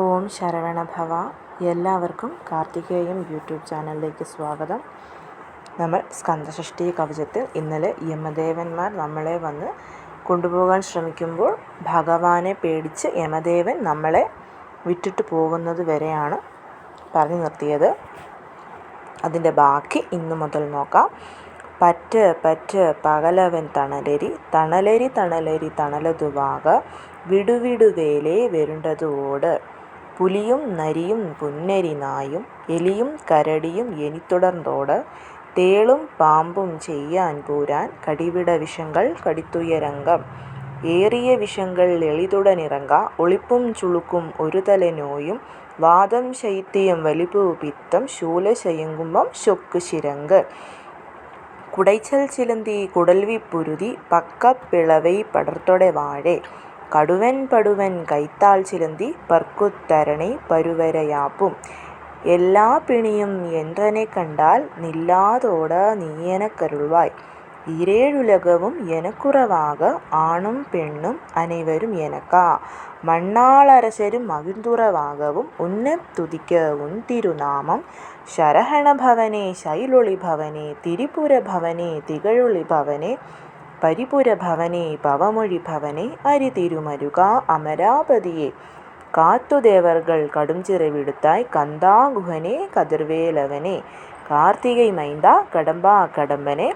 ഓം ശരവണഭവ എല്ലാവർക്കും കാർത്തികേയം യൂട്യൂബ് ചാനലിലേക്ക് സ്വാഗതം. നമ്മൾ സ്കന്ദഷഷ്ഠി കവചത്തിൽ ഇന്നലെ യമദേവന്മാർ നമ്മളെ വന്ന് കൊണ്ടുപോകാൻ ശ്രമിക്കുമ്പോൾ ഭഗവാനെ പേടിച്ച് യമദേവൻ നമ്മളെ വിട്ടിട്ട് പോകുന്നത് വരെയാണ് പറഞ്ഞു നിർത്തിയത്. അതിന്റെ ബാക്കി ഇന്നു മുതൽ നോക്കാം. പറ്റ് പറ്റ് പകലവൻ തണലരി തണലരി തണലരി തണലതുവാക വിടുവിടുവേലേ വരുണ്ടത് ഓട് പുലിയും നരിയും പുന്നരി നായും എലിയും കരടിയും എനിത്തുടർന്നോട് തേളും പാമ്പും ചെയ്യാൻ പൂരാൻ കടിവിട വിഷങ്ങൾ കടിത്തുയരങ്കം ഏറിയ വിഷങ്ങൾ എളിതുടനിറങ്ങ ഒളിപ്പും ചുളുക്കും ഒരു തല നോയും വാദം ശൈത്യം വലിപ്പു പിത്തം ശൂലശയങ്കുമ്പം ശൊക്ക് ശിരങ്ക് കുടൈച്ചൽ ചിലന്തി കുടൽവിപ്പുരുതി പക്കപ്പിളവൈ പടർതൊടെ വാഴെ കടുവൻ പടുവൻ കൈത്താൾ ചിലന്തി പർക്കുത്തരണി പരുവരയാപ്പും എല്ലാ പിണിയും என்றனை கண்டால் நில்லாதோட நீயெனக்கருள்வாய் ஈரேழுலகவும் எனக்குறவாக ஆணும் பெண்ணும் அனைவரும் எனக்கா மண்ணாளரசரும் மகிழ்ந்துறவாகவும் உன்னைத் துதிக்க உன் திருநாமம் ശരഹണഭവനേ ശൈലൊളിഭവനേ തിരിപുരഭവനേ തികഴൊളിഭവനേ പരിപുരഭവനേ ഭവമൊഴിഭവനേ അരിതിരുമരുക അമരാപതിയെ കാത്തുദേവർകൾ കടുംചിറവിടുത്തായ് കന്താഗുഹനെ കതിർവേലവനെ കാർത്തികൈ മൈന്ത കടമ്പാ കടമ്പനെ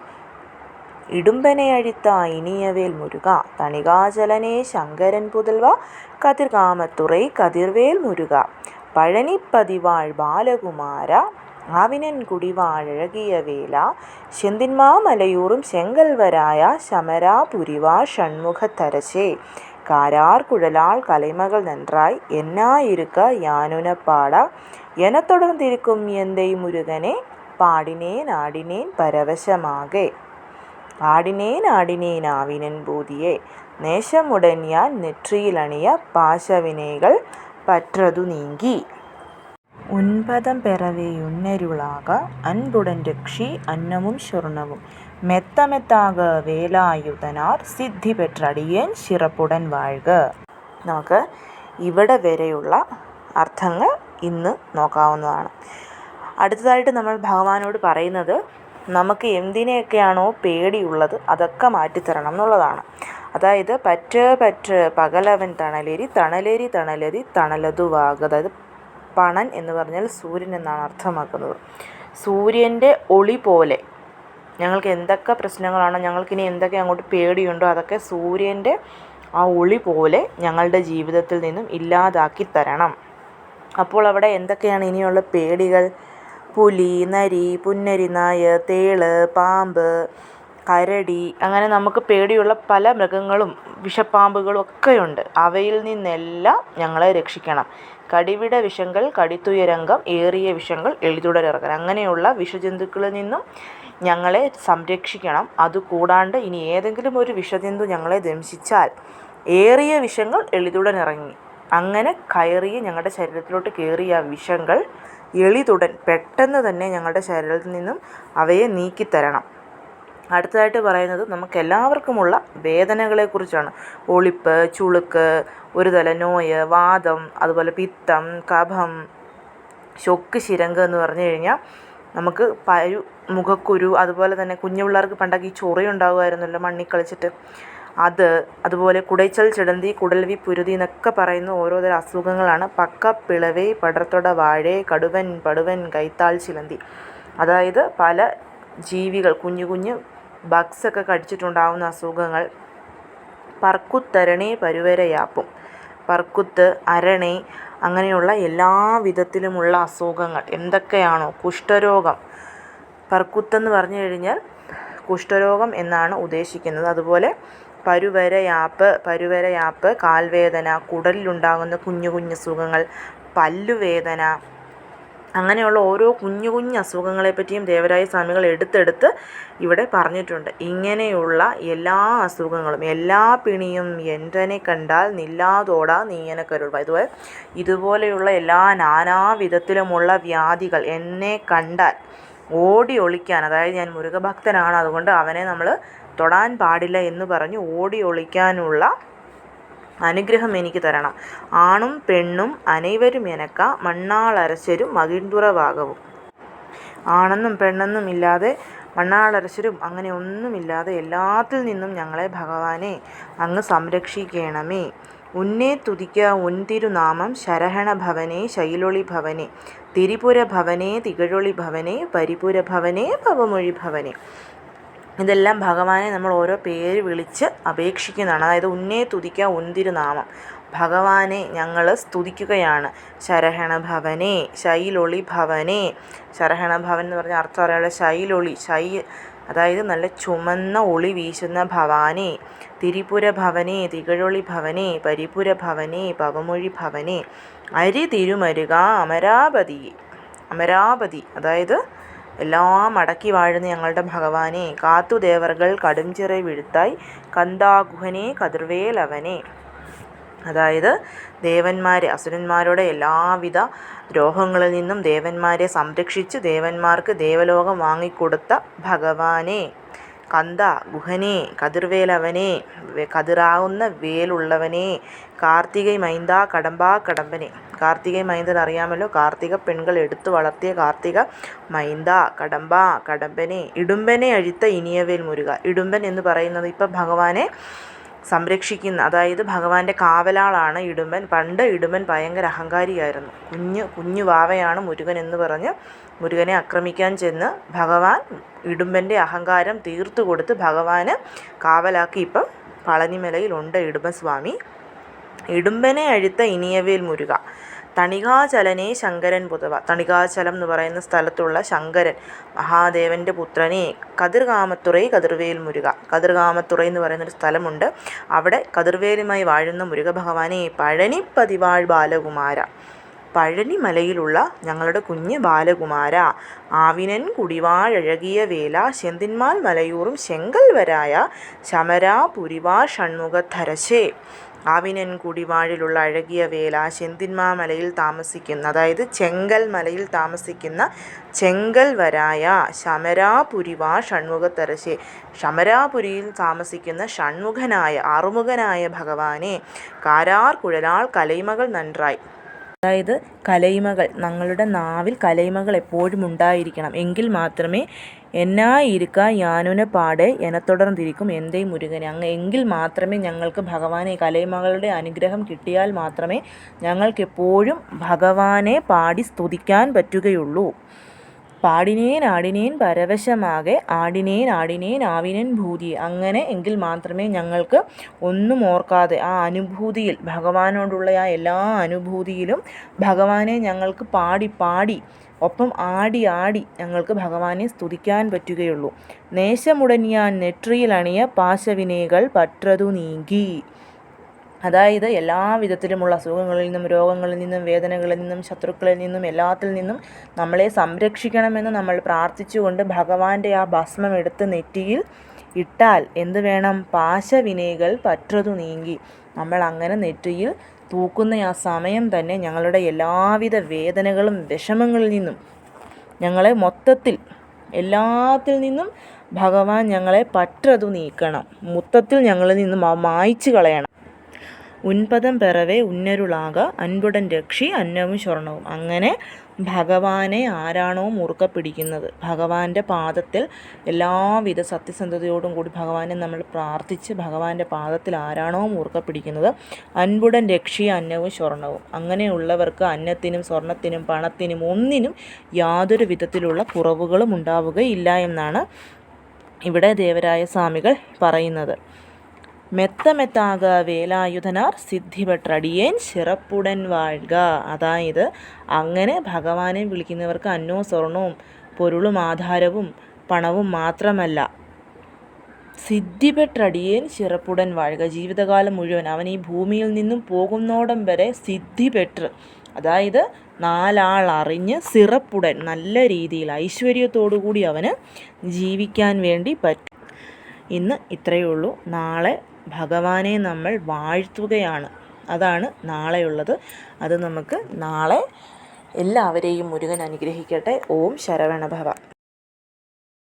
ഇടുമ്പനെ അഴിത്ത ഇനിയവേൽ മുരുക തണികാചലനെ ശങ്കരൻ പുതൽവ കതിർകാമത്തുറൈ കതിർവേൽ മുരുക പഴനിപ്പതിവാൾ ബാലകുമാര ആവിനൻ കുടിവാഴകിയ വേല ചെന്തിന്മാ മലയൂറും ചെങ്കൽവരായ ശമരാപുരിവാ ഷൺമുഖത്തരശേ കാരാർ കുഴലാൾ കലൈമകൾ നൻറായി എന്നായിരുക്ക യാനുനപ്പാട. എനത്തൊടർന്നിരിക്കും എന്തേ മുരുകനെ? പാടിനേൻ ആടിനേൻ പരവശമാകെ. ആടിനേൻ ആടിനേൻ ആവിനൻ ബോധിയെ. നേശമുടൻ ഞാൻ നെറ്റിയിലണിയ പാശവിനേകൾ പറ്റതു നീങ്കി. ഉൻപതം പിറവിയുണ്ണരുളാക അൻപുടൻ രക്ഷി അന്നവും സ്വർണവും. മെത്തമെത്താക വേലായുധനാർ സിദ്ധി പെറ്റടിയേൻ ശിറപ്പുടൻ വാഴുക. നമുക്ക് ഇവിടെ വരെയുള്ള അർത്ഥങ്ങൾ ഇന്ന് നോക്കാവുന്നതാണ്. അടുത്തതായിട്ട് നമ്മൾ ഭഗവാനോട് പറയുന്നത് നമുക്ക് എന്തിനെയൊക്കെയാണോ പേടിയുള്ളത് അതൊക്കെ മാറ്റിത്തരണം എന്നുള്ളതാണ്. അതായത് പറ്റ് പറ്റ് പകലവൻ തണലേരി തണലേരി തണലരി തണലതുവാക. അതായത് പണൻ എന്ന് പറഞ്ഞാൽ സൂര്യൻ എന്നാണ് അർത്ഥമാക്കുന്നത്. സൂര്യന്റെ ഒളി പോലെ ഞങ്ങൾക്ക് എന്തൊക്കെ പ്രശ്നങ്ങളാണോ ഞങ്ങൾക്കിനി എന്തൊക്കെ അങ്ങോട്ട് പേടിയുണ്ടോ അതൊക്കെ സൂര്യന്റെ ആ ഒളി പോലെ ഞങ്ങളുടെ ജീവിതത്തിൽ നിന്നും ഇല്ലാതാക്കി തരണം. അപ്പോൾ അവിടെ എന്തൊക്കെയാണ് ഇനിയുള്ള പേടികൾ? പുലി നരി പുന്നരി നായ തേൾ പാമ്പ് കരടി അങ്ങനെ നമുക്ക് പേടിയുള്ള പല മൃഗങ്ങളും വിഷപ്പാമ്പുകളും ഒക്കെയുണ്ട്. അവയിൽ നിന്നെല്ലാം ഞങ്ങളെ രക്ഷിക്കണം. കടിവിട വിഷങ്ങൾ കടിത്തുയരംഗം ഏറിയ വിഷങ്ങൾ എളിതുടരിറങ്ങൽ അങ്ങനെയുള്ള വിഷജന്തുക്കളിൽ നിന്നും ഞങ്ങളെ സംരക്ഷിക്കണം. അതുകൂടാണ്ട് ഇനി ഏതെങ്കിലും ഒരു വിഷജന്തു ഞങ്ങളെ ദംശിച്ചാൽ ഏറിയ വിഷങ്ങൾ എളിതുടൻ ഇറങ്ങി അങ്ങനെ കയറിയ ഞങ്ങളുടെ ശരീരത്തിലോട്ട് കയറിയ വിഷങ്ങൾ എളിതുടൻ പെട്ടെന്ന് തന്നെ ഞങ്ങളുടെ ശരീരത്തിൽ നിന്നും അവയെ നീക്കിത്തരണം. അടുത്തതായിട്ട് പറയുന്നത് നമുക്ക് എല്ലാവർക്കുമുള്ള വേദനകളെക്കുറിച്ചാണ്. ഒളിപ്പ് ചുളുക്ക് ഒരു തല നോയ് വാദം അതുപോലെ പിത്തം കഫം ശൊക്ക് ശിരങ്ക് എന്ന് പറഞ്ഞു കഴിഞ്ഞാൽ നമുക്ക് പരു മുഖക്കുരു അതുപോലെ തന്നെ കുഞ്ഞു പിള്ളേർക്ക് പണ്ടൊക്കെ ഈ ചൊറിയുണ്ടാകുമായിരുന്നല്ലോ കളിച്ചിട്ട് അത് അതുപോലെ കുടൈച്ചൽ ചിടന്തി കുടൽവി പുരുതി എന്നൊക്കെ പറയുന്ന ഓരോതരം അസുഖങ്ങളാണ്. പക്ക പിളവേ പടർത്തൊട വാഴേ കടുവൻ പടുവൻ കൈത്താൾ ചിലന്തി. അതായത് പല ജീവികൾ കുഞ്ഞു കുഞ്ഞു ബഗ്സൊക്കെ കടിച്ചിട്ടുണ്ടാവുന്ന അസുഖങ്ങൾ പർക്കുത്തരണേ പരുവരയാപ്പും പർക്കുത്ത് അരണേ അങ്ങനെയുള്ള എല്ലാ വിധത്തിലുമുള്ള അസുഖങ്ങൾ. എന്തൊക്കെയാണോ? കുഷ്ഠരോഗം. പർക്കുത്തെന്ന് പറഞ്ഞു കഴിഞ്ഞാൽ കുഷ്ഠരോഗം എന്നാണ് ഉദ്ദേശിക്കുന്നത്. അതുപോലെ പരുവരയാപ്പ് പരുവരയാപ്പ് കാൽവേദന കുടലിലുണ്ടാകുന്ന കുഞ്ഞു കുഞ്ഞു അസുഖങ്ങൾ പല്ലുവേദന അങ്ങനെയുള്ള ഓരോ കുഞ്ഞു കുഞ്ഞു അസുഖങ്ങളെ പറ്റിയും ദേവരായ സ്വാമികൾ എടുത്തെടുത്ത് ഇവിടെ പറഞ്ഞിട്ടുണ്ട്. ഇങ്ങനെയുള്ള എല്ലാ അസുഖങ്ങളും എല്ലാ പിണിയും എന്റനെ കണ്ടാൽ നില്ലാതോടാ നീയനെ കരുൾവ. ഇതുപോലെ ഇതുപോലെയുള്ള എല്ലാ നാനാവിധത്തിലുമുള്ള വ്യാധികൾ എന്നെ കണ്ടാൽ ഓടി ഒളിക്കാൻ അതായത് ഞാൻ മുരുകഭക്തനാണ് അതുകൊണ്ട് അവനെ നമ്മൾ തൊടാൻ പാടില്ല എന്ന് പറഞ്ഞ് ഓടി ഒളിക്കാനുള്ള അനുഗ്രഹം എനിക്ക് തരണം. ആണും പെണ്ണും അനൈവരും എനക്ക മണ്ണാളരശരും മകിന്തുറവാകവും. ആണെന്നും പെണ്ണെന്നും ഇല്ലാതെ മണ്ണാളരശരും അങ്ങനെ ഒന്നുമില്ലാതെ എല്ലാത്തിൽ നിന്നും ഞങ്ങളെ ഭഗവാനെ അങ്ങ് സംരക്ഷിക്കണമേ. ഉന്നേ തുതിക്ക ഉൻതിരുനാമം ശരഹണ ഭവനേ ശൈലൊളി ഭവനേ. തിരിപുര ഭവനേ തികഴൊളി ഭവനേ പരിപുര ഭവനേ ഭവമൊഴി ഭവനേ. ഇതെല്ലാം ഭഗവാനെ നമ്മൾ ഓരോ പേര് വിളിച്ച് അപേക്ഷിക്കുന്നതാണ്. അതായത് ഉന്നേ തുതിക്ക ഉന്തിരുനാമം ഭഗവാനെ ഞങ്ങൾ സ്തുതിക്കുകയാണ്. ശരഹണ ഭവനെ ശൈലൊളി ഭവനെ. ശരഹണ ഭവൻ എന്ന് പറഞ്ഞ അർത്ഥം അറിയാനുള്ള ശൈലൊളി ശൈ അതായത് നല്ല ചുമന്ന ഒളി വീശുന്ന ഭവാനെ. തിരിപുര ഭവനെ തികഴൊളി ഭവനെ പരിപുര ഭവനെ പവമൊഴി ഭവനെ. അരി തിരുമരുക അമരാപതി അമരാപതി അതായത് എല്ലാം അടക്കി വാഴുന്ന ഞങ്ങളുടെ ഭഗവാനെ കാത്തുദേവർകൾ കടുംചിറ വിഴുത്തായി കന്താഗുഹനെ കതിർവേലവനെ അതായത് ദേവന്മാരെ അസുരന്മാരുടെ എല്ലാവിധ ദ്രോഹങ്ങളിൽ നിന്നും ദേവന്മാരെ സംരക്ഷിച്ച് ദേവന്മാർക്ക് ദേവലോകം വാങ്ങിക്കൊടുത്ത ഭഗവാനെ. കന്ത ഗുഹനെ കതിർവേലവനെ കതിറാവുന്ന വേലുള്ളവനെ കാർത്തികൈ മൈന്ദ കടമ്പാ കടമ്പനെ. കാർത്തികൈ മൈന്ദൻ അറിയാമല്ലോ കാർത്തിക പെൺകൾ എടുത്തു വളർത്തിയ കാർത്തിക മൈന്ദ കടമ്പാ കടമ്പനെ. ഇടുമ്പനെ അഴിത്ത ഇനിയവേൽ മുരുക. ഇടുമ്പൻ എന്ന് പറയുന്നത് ഇപ്പം ഭഗവാനെ സംരക്ഷിക്കുന്ന അതായത് ഭഗവാന്റെ കാവലാളാണ് ഇടുമ്പൻ പണ്ട് ഇടുമ്പൻ ഭയങ്കര അഹങ്കാരിയായിരുന്നു. കുഞ്ഞു കുഞ്ഞു വാവയാണ് മുരുകൻ എന്ന് പറഞ്ഞ് മുരുകനെ ആക്രമിക്കാൻ ചെന്ന് ഭഗവാൻ ഇടുമ്പന്റെ അഹങ്കാരം തീർത്തു കൊടുത്ത് ഭഗവാന് കാവലാക്കി. ഇപ്പം പളനിമലയിലുണ്ട് ഇടുമ്പസ്വാമി ഇടുമ്പനെ അഴുത്ത ഇനിയവേൽ മുരുക. തണികാചലനെ ശങ്കരൻ പുതവ. തണികാചലം എന്ന് പറയുന്ന സ്ഥലത്തുള്ള ശങ്കരൻ മഹാദേവന്റെ പുത്രനെ കതിർകാമത്തുറൈ കതിർവേൽ മുരുക. കതിർകാമത്തുറൈ എന്ന് പറയുന്നൊരു സ്ഥലമുണ്ട്. അവിടെ കതിർവേലുമായി വാഴുന്ന മുരുക ഭഗവാനെ പതിവാൾ ബാലകുമാര. പഴനിമലയിലുള്ള ഞങ്ങളുടെ കുഞ്ഞ് ബാലകുമാര ആവിനൻ കുടിവാഴകിയ വേല ശെന്തിന്മാൽ മലയൂറും ശെങ്കൽവരായ ശമരാ പുരിവാ ഷൺമുഖധരശേ ആവിനൻ കുടിവാഴിലുള്ള അഴകിയ വേല ചെന്തിന്മാമലയിൽ താമസിക്കുന്ന അതായത് ചെങ്കൽ മലയിൽ താമസിക്കുന്ന ചെങ്കൽ വരായ ശമരാപുരിവാ ഷൺമുഖത്തരശെ ശമരാപുരിയിൽ താമസിക്കുന്ന ഷൺമുഖനായ ആറുമുഖനായ ഭഗവാനെ കാരാർ കുഴലാൾ കലൈമകൾ നൻറായി. അതായത് കലൈമകൾ ഞങ്ങളുടെ നാവിൽ കലൈമകൾ എപ്പോഴും ഉണ്ടായിരിക്കണം. എങ്കിൽ മാത്രമേ എന്നാ ഇരുക്ക യാനുന പാടെ എനത്തുടർന്നിരിക്കും എന്തേ മുരുകനെ. അങ്ങ് എങ്കിൽ മാത്രമേ ഞങ്ങൾക്ക് ഭഗവാനെ കലൈമകളുടെ അനുഗ്രഹം കിട്ടിയാൽ മാത്രമേ ഞങ്ങൾക്കെപ്പോഴും ഭഗവാനെ പാടി സ്തുതിക്കാൻ പറ്റുകയുള്ളൂ. പാടിനേൻ ആടിനേൻ പരവശമാകെ ആടിനേൻ ആടിനേൻ ആവിനൻ ഭൂതി. അങ്ങനെ എങ്കിൽ മാത്രമേ ഞങ്ങൾക്ക് ഒന്നും ഓർക്കാതെ ആ അനുഭൂതിയിൽ ഭഗവാനോടുള്ള ആ എല്ലാ അനുഭൂതിയിലും ഭഗവാനെ ഞങ്ങൾക്ക് പാടി പാടി ഒപ്പം ആടി ആടി ഞങ്ങൾക്ക് ഭഗവാനെ സ്തുതിക്കാൻ പറ്റുകയുള്ളൂ. നേശമുടനിയാൻ നെറ്റിയിൽ പാശവിനേകൾ പറ്റതു നീങ്ങി അതായത് എല്ലാ വിധത്തിലുമുള്ള അസുഖങ്ങളിൽ നിന്നും രോഗങ്ങളിൽ നിന്നും വേദനകളിൽ നിന്നും ശത്രുക്കളിൽ നിന്നും എല്ലാത്തിൽ നിന്നും നമ്മളെ സംരക്ഷിക്കണമെന്ന് നമ്മൾ പ്രാർത്ഥിച്ചുകൊണ്ട് ഭഗവാന്റെ ആ ഭസ്മം എടുത്ത് നെറ്റിയിൽ ഇട്ടാൽ എന്ത് വേണം? പാശവിനൈകൾ പറ്റതു നീങ്ങി. നമ്മൾ അങ്ങനെ നെറ്റിയിൽ തൂക്കുന്ന ആ സമയം തന്നെ ഞങ്ങളുടെ എല്ലാവിധ വേദനകളും വിഷമങ്ങളിൽ നിന്നും ഞങ്ങളെ മൊത്തത്തിൽ എല്ലാത്തിൽ നിന്നും ഭഗവാൻ ഞങ്ങളെ പറ്റതു നീക്കണം. മൊത്തത്തിൽ ഞങ്ങളിൽ നിന്നും മായ്ച്ചു കളയണം. ഉൻപദം പിറവേ ഉന്നരുളാക അൻപുടൻ രക്ഷി അന്നവും സ്വർണവും അങ്ങനെ ഭഗവാനെ ആരാണോ മുറുക്ക പിടിക്കുന്നത് ഭഗവാന്റെ പാദത്തിൽ എല്ലാവിധ സത്യസന്ധതയോടും കൂടി ഭഗവാനെ നമ്മൾ പ്രാർത്ഥിച്ച് ഭഗവാന്റെ പാദത്തിൽ ആരാണോ മുറുക്ക പിടിക്കുന്നത് അൻപുടൻ രക്ഷി അന്നവും സ്വർണവും അങ്ങനെയുള്ളവർക്ക് അന്നത്തിനും സ്വർണത്തിനും പണത്തിനും ഒന്നിനും യാതൊരു വിധത്തിലുള്ള കുറവുകളും ഉണ്ടാവുകയില്ല എന്നാണ് ഇവിടെ ദേവരായ സ്വാമികൾ പറയുന്നത്. മെത്ത മെത്താക വേലായുധനാർ സിദ്ധിപെട്ടടിയേൻ ചിറപ്പുടൻ വാഴുക. അതായത് അങ്ങനെ ഭഗവാനെ വിളിക്കുന്നവർക്ക് അന്നോ സ്വർണവും പൊരുളും ആധാരവും പണവും മാത്രമല്ല. സിദ്ധിപെട്ടടിയേൻ ചിറപ്പുടൻ വാഴുക. ജീവിതകാലം മുഴുവൻ അവൻ ഈ ഭൂമിയിൽ നിന്നും പോകുന്നോടം വരെ സിദ്ധിപെട്ട്. അതായത് നാലാൾ അറിഞ്ഞ് സിറപ്പുടൻ നല്ല രീതിയിൽ ഐശ്വര്യത്തോടു കൂടി അവന് ജീവിക്കാൻ വേണ്ടി പറ്റും. ഇന്ന് ഇത്രയേ ഉള്ളൂ. നാളെ ഭഗവാനെ നമ്മൾ വാഴ്ത്തുകയാണ്. അതാണ് നാളെയുള്ളത്. അത് നമുക്ക് നാളെ എല്ലാവരെയും മുരുകൻ അനുഗ്രഹിക്കട്ടെ. ഓം ശരവണഭവ.